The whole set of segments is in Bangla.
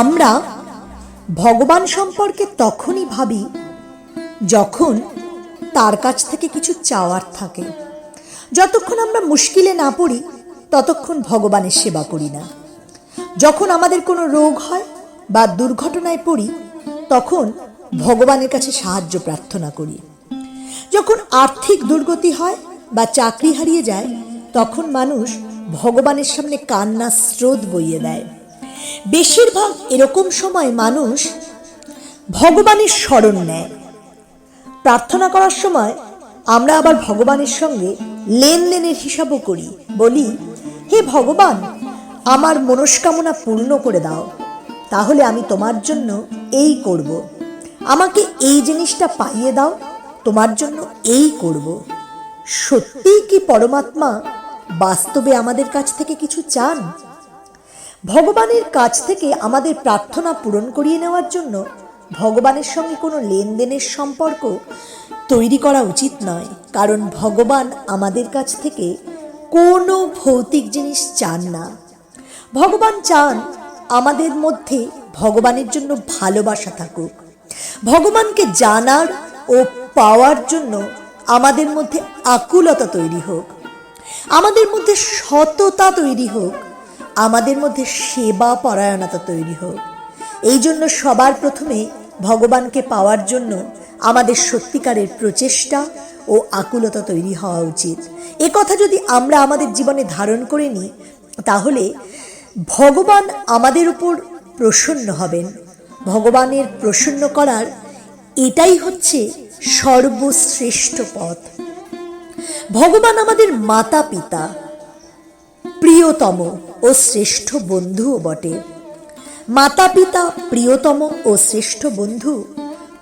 আমরা ভগবান সম্পর্কে তখনই ভাবি যখন তার কাছ থেকে কিছু চাওয়ার থাকে। যতক্ষণ আমরা মুশকিলে না পড়ি, ততক্ষণ ভগবানের সেবা করি না। যখন আমাদের কোনো রোগ হয় বা দুর্ঘটনায় পড়ি, তখন ভগবানের কাছে সাহায্য প্রার্থনা করি। যখন আর্থিক দুর্গতি হয় বা চাকরি হারিয়ে যায়, তখন মানুষ ভগবানের সামনে কান্নার স্রোত বইয়ে দেয়। বেশিরভাগ এরকম সময় মানুষ ভগবানের স্মরণ নেয়। প্রার্থনা করার সময় আমরা আবার ভগবানের সঙ্গে লেনদেনের হিসাবও করি। বলি, হে ভগবান, আমার মনস্কামনা পূর্ণ করে দাও, তাহলে আমি তোমার জন্য এই করব। আমাকে এই জিনিসটা পাইয়ে দাও, তোমার জন্য এই করব। সত্যিই কি পরমাত্মা বাস্তবে আমাদের কাছ থেকে কিছু চান? ভগবানের কাছ থেকে আমাদের প্রার্থনা পূরণ করিয়ে নেওয়ার জন্য ভগবানের সঙ্গে কোনো লেনদেনের সম্পর্ক তৈরি করা উচিত নয়। কারণ ভগবান আমাদের কাছ থেকে কোনো ভৌতিক জিনিস চান না। ভগবান চান আমাদের মধ্যে ভগবানের জন্য ভালোবাসা থাকুক। ভগবানকে জানার ও পাওয়ার জন্য আমাদের মধ্যে আকুলতা তৈরি হোক। আমাদের মধ্যে সততা তৈরি হোক। আমাদের মধ্যে সেবা পরায়ণতা তৈরি হোক। এই জন্য সবার প্রথমে ভগবানকে পাওয়ার জন্য আমাদের সত্যিকারের প্রচেষ্টা ও আকুলতা তৈরি হওয়া উচিত। এ কথা যদি আমরা আমাদের জীবনে ধারণ করে নিই, তাহলে ভগবান আমাদের উপর প্রসন্ন হবেন। ভগবানের প্রসন্ন করার এটাই হচ্ছে সর্বশ্রেষ্ঠ পথ। ভগবান আমাদের মাতা পিতা প্রিয়তম ও শ্রেষ্ঠ বন্ধুও বটে। মাতা পিতা প্রিয়তম ও শ্রেষ্ঠ বন্ধু,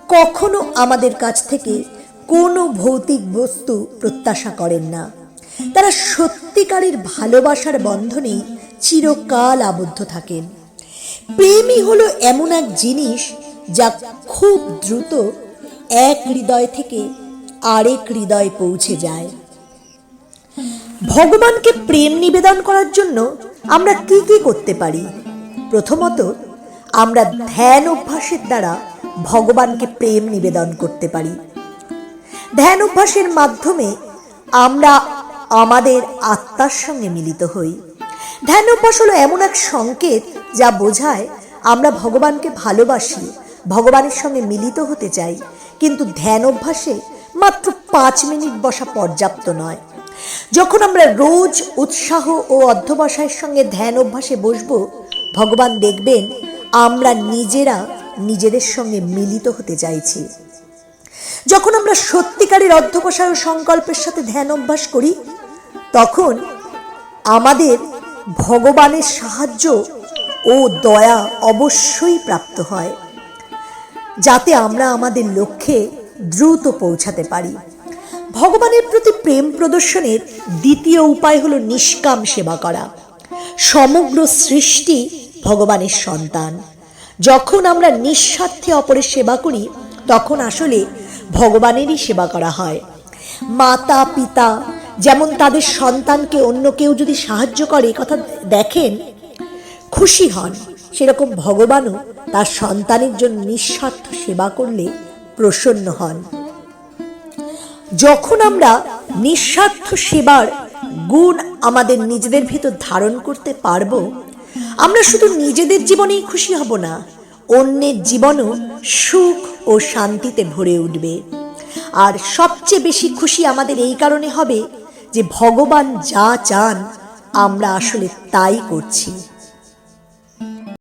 কখনো আমাদের কাছ থেকে কোনো ভৌতিক বস্তু প্রত্যাশা করেন না। তারা সত্যিকারের ভালোবাসার বন্ধনেই চিরকাল আবদ্ধ থাকেন। প্রেমই হলো এমন এক জিনিস যা খুব দ্রুত এক হৃদয় থেকে আরেক হৃদয় পৌঁছে যায়। ভগবানকে প্রেম নিবেদন করার জন্য আমরা কি কি করতে পারি? প্রথমত, আমরা ধ্যান অভ্যাসের দ্বারা ভগবানকে প্রেম নিবেদন করতে পারি। ধ্যান অভ্যাসের মাধ্যমে আমরা আমাদের আত্মার সঙ্গে মিলিত হই। ধ্যান অভ্যাস হলো এমন এক সংকেত যা বোঝায় আমরা ভগবানকে ভালোবাসি, ভগবানের সঙ্গে মিলিত হতে চাই। কিন্তু ধ্যান অভ্যাসে মাত্র পাঁচ মিনিট বসা পর্যাপ্ত নয়। যখন আমরা রোজ উৎসাহ ও অধ্যবসায়ের সঙ্গে ধ্যান অভ্যাসে বসবো, ভগবান দেখবেন আমরা নিজেরা নিজেদের সঙ্গে মিলিত হতে চাইছি। যখন আমরা সত্যিকারের অধ্যবসায় ও সংকল্পের সাথে ধ্যান অভ্যাস করি, তখন আমাদের ভগবানের সাহায্য ও দয়া অবশ্যই প্রাপ্ত হয়, যাতে আমরা আমাদের লক্ষ্যে দ্রুত পৌঁছাতে পারি। ভগবানের প্রতি প্রেম প্রদর্শনের দ্বিতীয় উপায় হলো নিষ্কাম সেবা করা। সমগ্র সৃষ্টি ভগবানের সন্তান। যখন আমরা নিঃস্বার্থে অপরের সেবা করি, তখন আসলে ভগবানেরই সেবা করা হয়। মাতা, পিতা যেমন তাদের সন্তানকে অন্য কেউ যদি সাহায্য করে কথা দেখেন, খুশি হন। সেরকম ভগবানও তার সন্তানের জন্য নিঃস্বার্থ সেবা করলে প্রসন্ন হন। যখন আমরা নিঃস্বার্থ সেবার গুণ আমাদের নিজেদের ভিতর ধারণ করতে পারব, আমরা শুধু নিজেদের জীবনেই খুশি হব না, অন্যের জীবনও সুখ ও শান্তিতে ভরে উঠবে। আর সবচেয়ে বেশি খুশি আমাদের এই কারণে হবে যে ভগবান যা চান, আমরা আসলে তাই করছি।